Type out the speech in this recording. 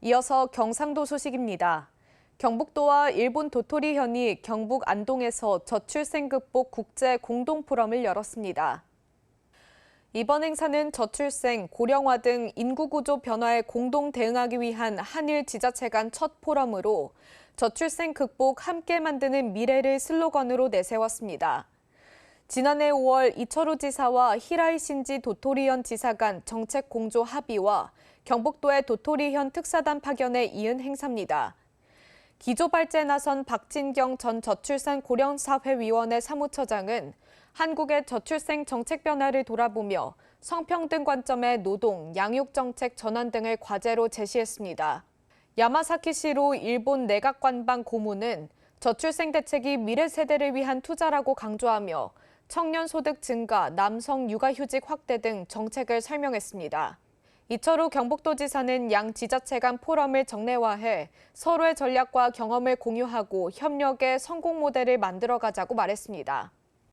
이어서 경상도 소식입니다. 경북도와 일본 도토리현이 경북 안동에서 저출생 극복 국제 공동 포럼을 열었습니다. 이번 행사는 저출생, 고령화 등 인구 구조 변화에 공동 대응하기 위한 한일 지자체 간 첫 포럼으로 저출생 극복 함께 만드는 미래를 슬로건으로 내세웠습니다. 지난해 5월 이철우 지사와 히라이 신지 도토리현 지사 간 정책 공조 합의와 경북도의 도토리현 특사단 파견에 이은 행사입니다. 기조 발제에 나선 박진경 전 저출산 고령사회위원회 사무처장은 한국의 저출생 정책 변화를 돌아보며 성평등 관점의 노동, 양육 정책 전환 등을 과제로 제시했습니다. 야마사키시로 일본 내각관방 고문은 저출생 대책이 미래 세대를 위한 투자라고 강조하며 청년 소득 증가, 남성 육아휴직 확대 등 정책을 설명했습니다. 이철우 경북도지사는 양 지자체 간 포럼을 정례화해 서로의 전략과 경험을 공유하고 협력의 성공 모델을 만들어가자고 말했습니다.